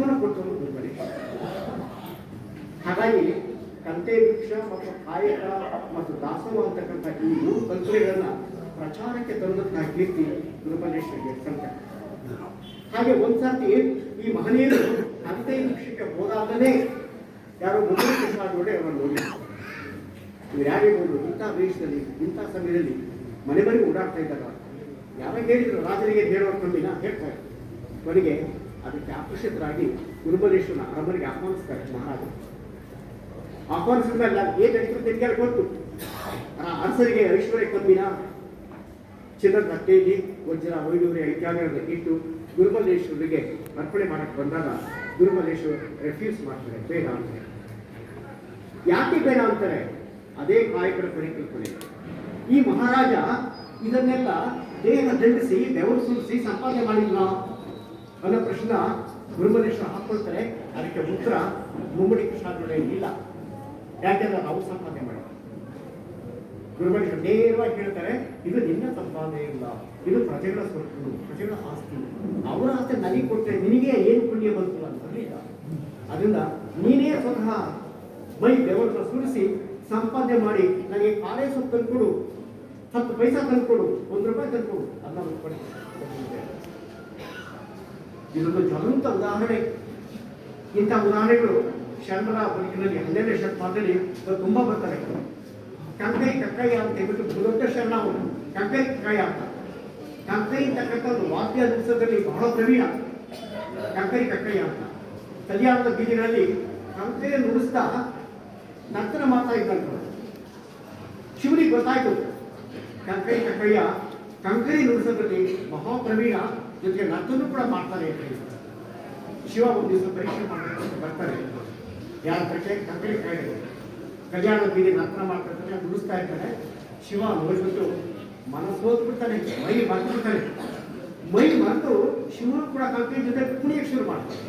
ಲಕ್ಷ್ಮಣ ಕೊಟ್ಟರು ಗುರುಮಲೇಶ ಹಾಗಾಗಿ ಕಂತೆ ವೃಕ್ಷ ಮತ್ತು ಕಾಯಕ ಮತ್ತು ದಾಸೋಹ ಅಂತಕ್ಕಂಥ ಈ ಮೂರು ಪ್ರಚಾರಕ್ಕೆ ತಂದಂತಹ ಕೀರ್ತಿ ದುರ್ಬಲೇಶ್ವರಿಗೆ ಸಂತ ಹಾಗೆ ಒಂದ್ಸರ್ತಿ ಈ ಮಹನೀಯರು ಕಂತೆ ವೃಕ್ಷಕ್ಕೆ ಹೋದಾಗಲೇ ಯಾರೋ ಮುದ್ದೆ ಪ್ರಸಾದ್ ನೋಡಿ ಇವ್ರು ನೋಡಿ ಹೋದ್ರು? ಇಂಥ ದೇಶದಲ್ಲಿ ಇಂಥ ಸಮಯದಲ್ಲಿ ಮನೆ ಮನೆಗೆ ಓಡಾಡ್ತಾ ಇದ್ದಾರ ಯಾವಾಗ ಹೇಳಿದ್ರು? ರಾಜನಿಗೆ ಹೇಳೋ ಕಮ್ಮಿನ ಹೇಳ್ತಾರೆ. ಕೊನೆಗೆ ಅದಕ್ಕೆ ಆಕರ್ಷಿತರಾಗಿ ಗುರುಬಲೇಶ್ವರನ ಅರಮನೆಗೆ ಆಹ್ವಾನಿಸ್ತಾರೆ ಮಹಾರಾಜ ಆಹ್ವಾನಿಸಿದ ಮೇಲೆ ಏನ್ ನಡೀತು ತೆರಿಗೆ ಗೊತ್ತು. ಅರಸರಿಗೆ ಐಶ್ವರ್ಯ ಕಮ್ಮಿನ ಚಿನ್ನದ ಹತ್ತೆಯಲ್ಲಿ ವಜ್ರ ವೈಡೂರ್ಯ ಇತ್ಯಾದಿಗಳನ್ನು ಇಟ್ಟು ಗುರುಮಲ್ಲೇಶ್ವರಿಗೆ ಅರ್ಪಣೆ ಮಾಡಕ್ಕೆ ಬಂದಾಗ ಗುರುಮಲ್ಲೇಶ್ವರ ರೆಫ್ಯೂಸ್ ಮಾಡ್ತಾರೆ. ಬೇಡ ಅಂತಾರೆ. ಯಾಕೆ ಬೇಡ ಅಂತಾರೆ? ಅದೇ ಕಾಯಕರ ಪರಿಕಲ್ಪನೆ. ಈ ಮಹಾರಾಜ ಇದನ್ನೆಲ್ಲ ದೇಹ ದಂಡಿಸಿ ಬೆವರು ಸುರಿಸಿ ಸಂಪಾದನೆ ಮಾಡಿಲ್ಲ ಅನ್ನೋ ಪ್ರಶ್ನ ಗುರುಮನೇಶ್ವರ ಹಾಕೊಳ್ತಾರೆ ಅದಕ್ಕೆ ಉತ್ತರ ಮುಮ್ಮಡಿ ಕೃಷ್ಣ ಇಲ್ಲ. ಯಾಕೆಂದ್ರೆ ನಾವು ಸಂಪಾದನೆ ಮಾಡಿ ಗುರುಮನೇಶ್ವರ ನೇರವಾಗಿ ಹೇಳ್ತಾರೆ, ಇದು ನಿನ್ನ ಸಂಪಾದನೆ ಇಲ್ಲ. ಇದು ಪ್ರಜೆಗಳ ಸ್ವತ್ತು, ಪ್ರಜೆಗಳ ಆಸ್ತಿ. ಅವರ ಆಸ್ತಿ ನನಗೆ ಕೊಟ್ಟರೆ ನಿನಗೆ ಏನು ಪುಣ್ಯ ಬಂತು ಇಲ್ಲ. ಅದರಿಂದ ನೀನೇ ಸ್ವತಃ ಮೈ ಬೆವರನ್ನು ಸುರಿಸಿ ಸಂಪಾದನೆ ಮಾಡಿ, ನನಗೆ ಕಾಲೇ ಸೊಪ್ಪು ತಂದ್ಕೊಡು. ಹತ್ತು ಪೈಸಾ ತಂದ್ಕೊಡು. ಒಂದು ರೂಪಾಯಿ ತಂದುಕೊಡು. ಅದನ್ನ ಇದೊಂದು ಜ್ವಲಂತ ಉದಾಹರಣೆ. ಇಂಥ ಉದಾಹರಣೆಗಳು ಶರಣರ ಬದುಕಿನಲ್ಲಿ ಹನ್ನೆರಡನೇ ಶತಮಾನದಲ್ಲಿ ತುಂಬಾ ಬರ್ತಾರೆ ಕಂಕೈ ಕಕ್ಕಯ್ಯ ಅಂತ ಹೇಳ್ಬಿಟ್ಟು ದೊಡ್ಡ ಶರಣ ಅವರು. ಕಂಕೈ ಕಕ್ಕಯ್ಯ ಅಂತ. ಕಂಕೈ ತಕ್ಕಂಥ ಒಂದು ವಾದ್ಯ ನುಡಿಸೋದ್ರಲ್ಲಿ ಬಹಳ ಪ್ರವೀಣ ಕಂಕೈ ಕಕ್ಕಯ್ಯ ಅಂತ. ಕಲ್ಯಾಣದ ಬೀದಿಗಳಲ್ಲಿ ಕಂಕೈ ನುಡಿಸ್ತಾ ನಂತರ ಮಾತಾ ಇದ್ದಂತ ಶಿವನಿಗೆ ಗೊತ್ತಾಯ್ತು. ಕಂಕೈ ಕಕ್ಕಯ್ಯ ಕಂಕೈ ನುಡಿಸೋದ್ರಲ್ಲಿ ಮಹಾಪ್ರವೀಣ ಜೊತೆಗೆ ನರ್ತನ ಕೂಡ ಮಾಡ್ತಾರೆ. ಶಿವ ಒಂದು ದಿವಸ ಪರೀಕ್ಷೆ ಮಾಡಕ್ಕೆ ಬರ್ತಾರೆ. ಯಾರ ಕಟ್ಟೆ ಕಂಕೈ ಕೈ ಕಲ್ಯಾಣ ಬೀದಿ ನರ್ತನ ಮಾಡ್ತಾರೆ ನುಡಿಸ್ತಾ ಇರ್ತಾರೆ. ಶಿವ ನೋಡ್ಬಿಟ್ಟು ಮನಸ್ಸು ಹೋಗ್ಬಿಡ್ತಾನೆ ಮೈ ಮರೆತು ಬಿಡ್ತಾನೆ ಮೈ ಮರೆತು ಶಿವನು ಕೂಡ ಕಂಕೈ ಜೊತೆ ಕುಣಿಯಕ್ಕೆ ಶುರು ಮಾಡ್ತಾನೆ.